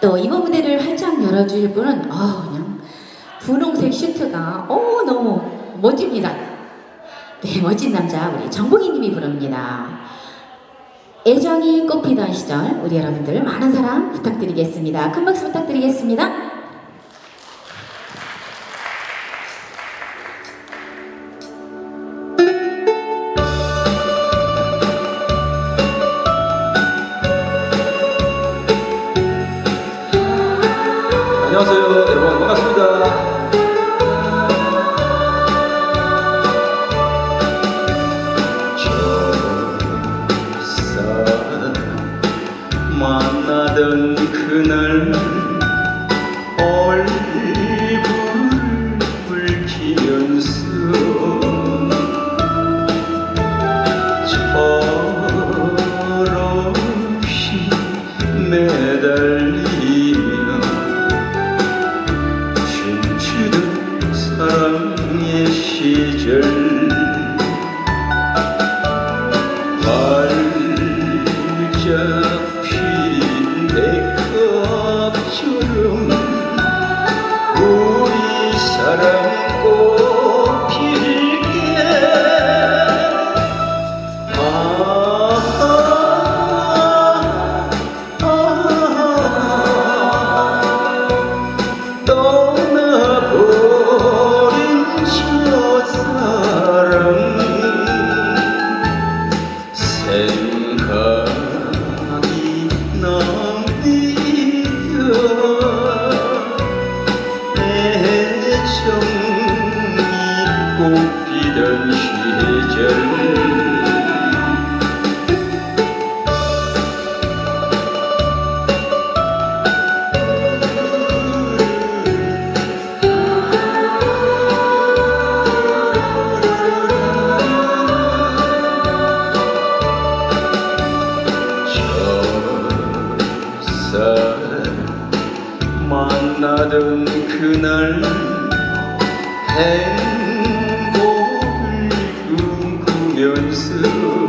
또 이번 무대를 활짝 열어줄 분은 아 그냥 분홍색 슈트가 어 너무 멋집니다. 네 멋진 남자 우리 정봉희님이 부릅니다. 애정이 꽃피던 시절 우리 여러분들 많은 사랑 부탁드리겠습니다. 큰 박수 부탁드리겠습니다. 안녕하세요 여러분 반갑습니다 생각이 납니다 애정이 꽃 저사 만나던 그날 행복을 꿈꾸면서